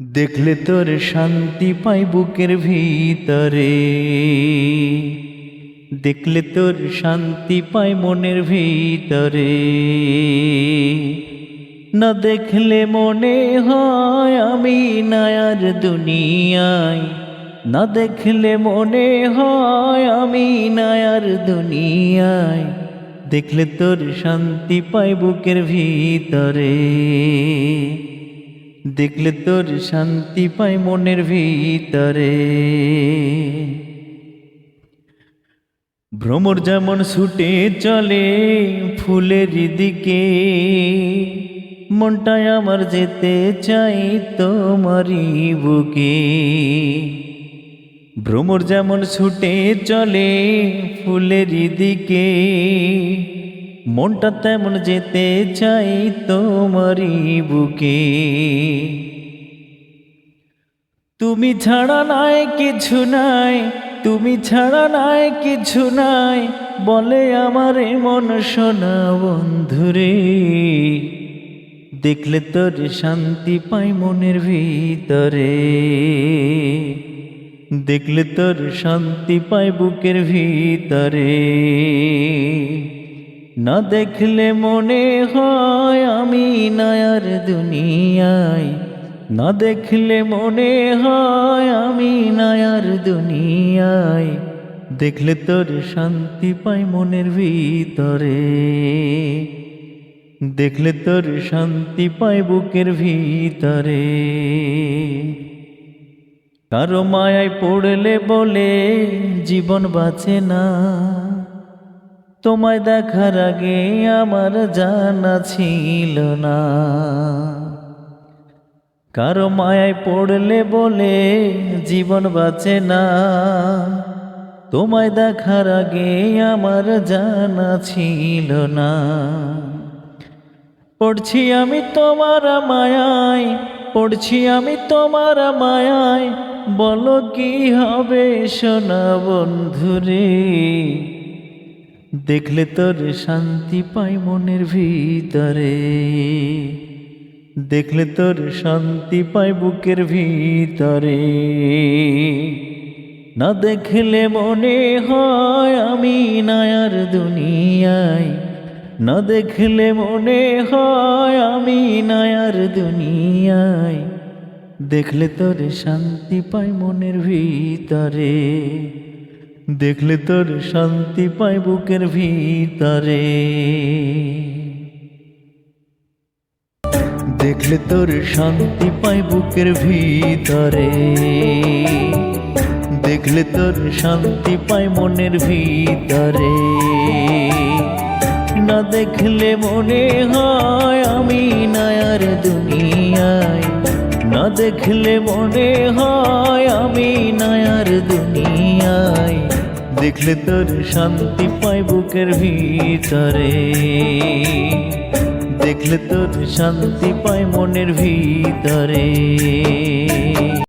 দেখলে তোর শান্তি পাই বুকের ভিতরে। দেখলে তোর শান্তি পাই মনের ভিতরে। না দেখলে মনে হয় আমি নায়ার দুনিয়ায়। না দেখলে মনে হয় আমি নায়ার দুনিয়ায়। দেখলে তোর শান্তি পাই বুকের ভিতরে। দেখলে তোর শান্তি পাই মনের ভিতরে। ভ্রমর যেমন ছুটে চলে ফুলের দিকে মনটায় আমার যেতে চাই তোমারই বুকে। ভ্রমর যেমন ছুটে চলে ফুলের দিকে মনটা তেমন যেতে চাই তোমারই বুকে। তুমি ছাড়া নাই কিছু নাই, তুমি ছাড়া নাই কিছু নাই, বলে আমার মন শোনা বন্ধুরে। দেখলে তোর শান্তি পাই মনের ভিতরে। দেখলে তোর শান্তি পাই বুকের ভিতরে। না দেখলে মনে হয় আমি নায়ার দুনিয়ায়। না দেখলে মনে হয় আমি নায়ার দুনিয়ায়। দেখলে তোর শান্তি পাই মনের ভিতরে। দেখলে তোর শান্তি পাই বুকের ভিতরে। কারও মায়ায় পড়লে বলে, জীবন বাঁচে না। তোমায় দেখার আগে আমার জানা ছিল না। কারও মায়ায় পড়লে বলে জীবন বাঁচে না। তোমায় দেখার আগে আমার জানা ছিল না। পড়ছি আমি তোমার মায়ায়, পড়ছি আমি তোমার মায়ায়। বলো কি হবে সোনা বন্ধুরে? দেখলে তোর শান্তি পাই মনের ভিতরে। দেখলে তোর শান্তি পাই বুকের ভিতরে। না দেখলে মনে হয় আমি নায়ার দুনিয়ায়। না দেখলে মনে হয় আমি নায়ার দুনিয়ায়। দেখলে তোর শান্তি পাই মনের ভিতরে। দেখলে তোর শান্তি পাই বুকের ভিতরে। দেখলে তোর শান্তি পাই বুকের ভিতরে। দেখলে তোর শান্তি পাই মনের ভিতরে। না দেখলে মনে হয় আমি নায়ার দুনিয়ায়। না দেখলে মনে হয় আমি নায়ার দুনিয়ায়। দেখলে তোর শান্তি পাই বুকের ভিতরে। দেখলে তোর শান্তি পাই মনের ভিতরে।